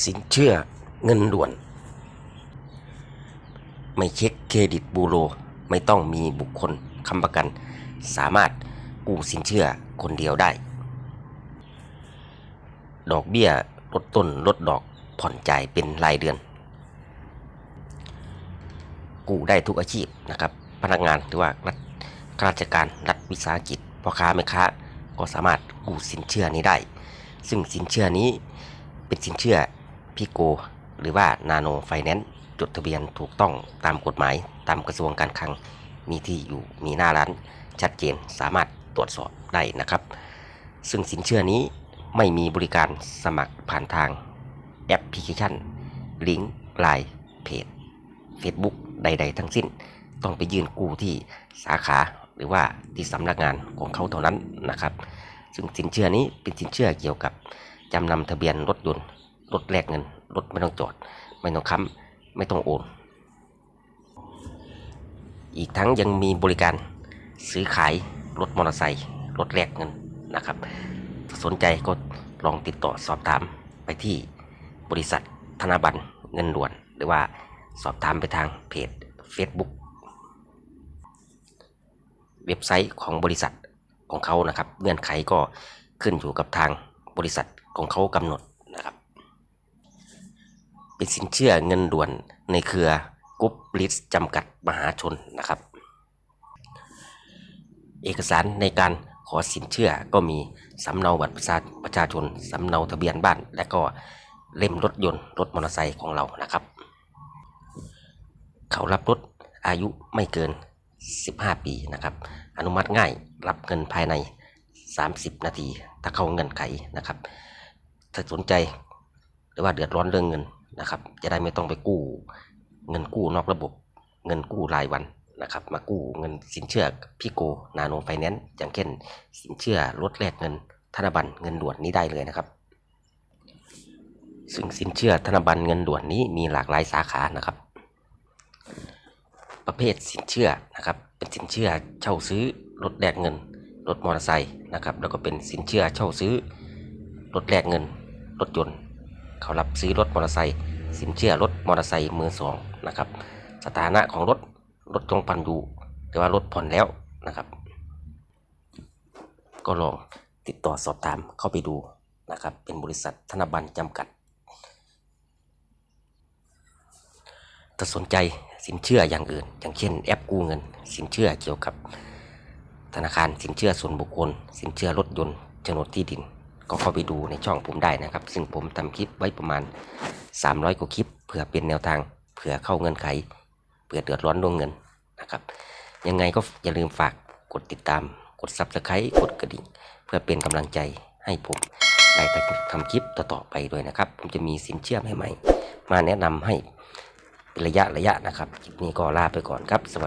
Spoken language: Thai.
สินเชื่อเงินด่วน ไม่เช็คเครดิตบูโร ไม่ต้องมีบุคคลค้ำประกัน สามารถกู้สินเชื่อคนเดียวได้ ดอกเบี้ยลดต้นลดดอกผ่อนจ่ายเป็นรายเดือน กู้ได้ทุกอาชีพนะครับ พนักงานหรือว่ารัฐข้าราชการรัฐวิสาหกิจพ่อค้าแม่ค้าก็สามารถกู้สินเชื่อนี้ได้ ซึ่งสินเชื่อนี้เป็นสินเชื่อ พิโก หรือว่านาโนไฟแนนซ์จดทะเบียนถูกต้องตามกฎหมายตามกระทรวงการคลังมีที่อยู่มีหน้าร้านชัดเจนสามารถตรวจสอบได้นะครับ ซึ่งสินเชื่อนี้ไม่มีบริการสมัครผ่านทางแอปพลิเคชัน ลิงก์ไลน์เพจ Facebook ใด ๆ ทั้งสิ้น ต้องไปยื่นกู้ที่สาขาหรือว่าที่สำนักงานของเขาเท่านั้นนะครับ ซึ่งสินเชื่อนี้เป็นสินเชื่อเกี่ยวกับจำนำทะเบียนรถยนต์ รถแลกเงินรถไม่ต้องจอด ไม่ต้องค้ำไม่ต้องโอนอีกทั้งยังมีบริการซื้อขายรถมอเตอร์ไซค์รถแลกเงินนะครับ สนใจก็ลองติดต่อสอบถามไปที่บริษัทธนบัตรเงินด่วน หรือว่าสอบถามไปทางเพจ Facebook เว็บไซต์ของบริษัทของเขานะครับ เงื่อนไขก็ขึ้นอยู่กับทางบริษัทของเขากำหนด เป็นสินเชื่อเงินด่วนในเครือกรุ๊ปลิสจำกัดมหาชนนะครับ เอกสารในการขอสินเชื่อก็มีสำเนาบัตรประชาประชาชนสำเนาทะเบียนบ้าน และก็เล่มรถยนต์รถมอเตอร์ไซค์ของเรานะครับ เขารับรถอายุไม่เกิน 15 ปีนะครับ อนุมัติง่ายรับเงินภายใน 30 นาที ถ้าเข้าเงินไขนะครับ ถ้าสนใจหรือว่าเดือดร้อนเรื่องเงิน นะครับ จะได้ไม่ต้องไปกู้ เงินกู้นอกระบบ เงินกู้รายวันนะครับ มากู้เงินสินเชื่อพี่โกนาโนไฟแนนซ์อย่างเช่น สินเชื่อลดแลกเงินธนบัตรเงินด่วนนี้ได้เลยนะครับ ซึ่งสินเชื่อธนบัตรเงินด่วนนี้มีหลากหลายสาขานะครับ ประเภทสินเชื่อนะครับ เป็นสินเชื่อเช่าซื้อรถแลกเงินรถมอเตอร์ไซค์นะครับ แล้วก็เป็นสินเชื่อเช่าซื้อรถแลกเงินรถยนต์ เขารับซื้อรถมอเตอร์ไซค์สินเชื่อรถมอเตอร์ไซค์มือสองนะครับสถานะของรถรถจงปันอยู่หรือว่ารถผ่อนแล้วนะครับ ก็ลองติดต่อสอบถามเข้าไปดูนะครับ เป็นบริษัทธนบัตรจำกัด ถ้าสนใจสินเชื่ออย่างอื่น อย่างเช่นแอปกู้เงิน สินเชื่อเกี่ยวกับ ธนาคารสินเชื่อส่วนบุคคล สินเชื่อรถยนต์โฉนดที่ดิน ก็เข้าไปดูในช่องผมได้นะครับ ซึ่งผมทำคลิปไว้ประมาณ 300 กว่าคลิปเผื่อเป็นแนวทางเผื่อเข้าเงินไขเผื่อเดือดร้อนดวงเงินนะครับ ยังไงก็อย่าลืมฝากกดติดตาม กด Subscribe กดกระดิ่ง เพื่อเป็นกำลังใจให้ผมได้ทำคลิปต่อๆไปด้วยนะครับ ผมจะมีสินเชื่อใหม่ๆมาแนะนำให้ระยะระยะนะครับคลิปนี้ก็ลาไปก่อนครับสวัสดี